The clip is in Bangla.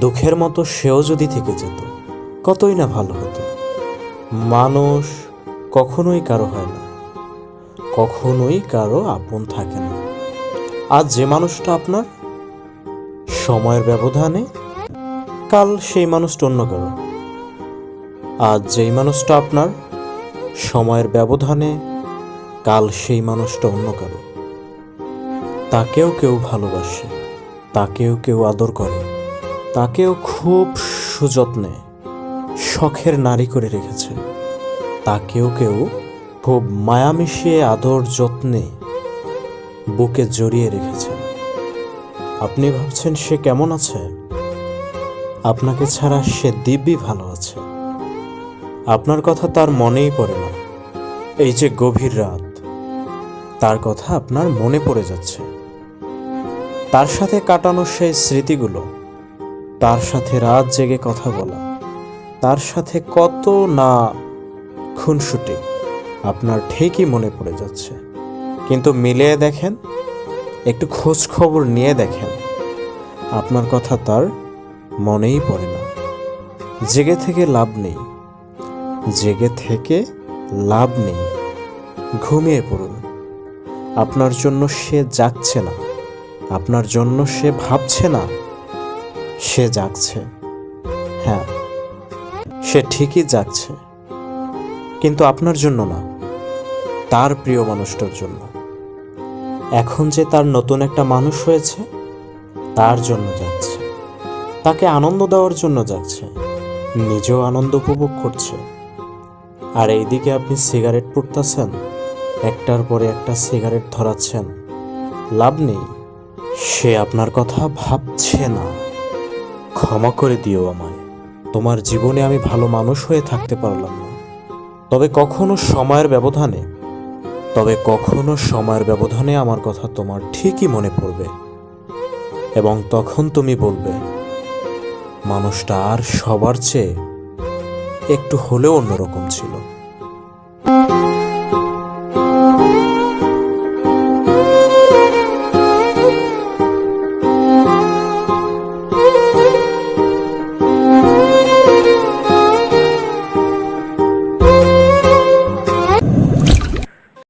দুঃখের মতো সেও যদি থেকে যেত, কতই না ভালো হতো। মানুষ কখনোই কারও হয় না, কখনোই কারও আপন থাকে না। আজ যে মানুষটা আপনার, সময়ের ব্যবধানে কাল সেই মানুষটা অন্য কারও। আজ যেই মানুষটা আপনার, সময়ের ব্যবধানে কাল সেই মানুষটা অন্য কারও। তাকেও কেউ ভালোবাসে, তাকেও কেউ আদর করে। তাকেও খুব সুযত্নে শখের নারী করে রেখেছে। তাকেও কেউ খুব মায়া মিশিয়ে আদর যত্নে বুকে জড়িয়ে রেখেছে। আপনি ভাবছেন সে কেমন আছে? আপনাকে ছাড়া সে দিব্যি ভালো আছে। আপনার কথা তার মনেই পড়ে না। এই যে গভীর রাত, তার কথা আপনার মনে পড়ে যাচ্ছে। তার সাথে কাটানো সেই স্মৃতিগুলো তার সাথে রাত জেগে কথা বলা। তার সাথে কত না খুনসুটি, আপনার ঠিকই মনে পড়ে যাচ্ছে। কিন্তু মিলিয়ে দেখেন, একটু খোঁজ খবর নিয়ে দেখেন, আপনার কথা তার মনেই পড়ে না। জেগে থেকে লাভ নেই, জেগে থেকে লাভ নেই। ঘুমিয়ে পড়ুন, আপনার জন্য সে জাগছে না, আপনার জন্য সে ভাবছে না। সে জাগছে হ্যাঁ সে ঠিকই জাগছে কিন্তু আপনার জন্য না, তার প্রিয় মানুষটার জন্য। এখন যে তার নতুন একটা মানুষ হয়েছে, তার জন্য যাচ্ছে। তাকে আনন্দ দেওয়ার জন্য যাচ্ছে। নিজেও আনন্দ উপভোগ করছে। আর এইদিকে আপনি সিগারেট পুড়তেছেন, একটার পরে একটা সিগারেট ধরাচ্ছেন। লাভ নেই। সে আপনার কথা ভাবছে না। ক্ষমা করে দিও আমায়। তোমার জীবনে আমি ভালো মানুষ হয়ে থাকতে পারলাম না। তবে কখনো সময়ের ব্যবধানে, তবে কখনো সময়ের ব্যবধানে আমার কথা তোমার ঠিকই মনে পড়বে। এবং তখন তুমি বলবে, মানুষটা আর সবার চেয়ে একটু হলেও অন্যরকম ছিল।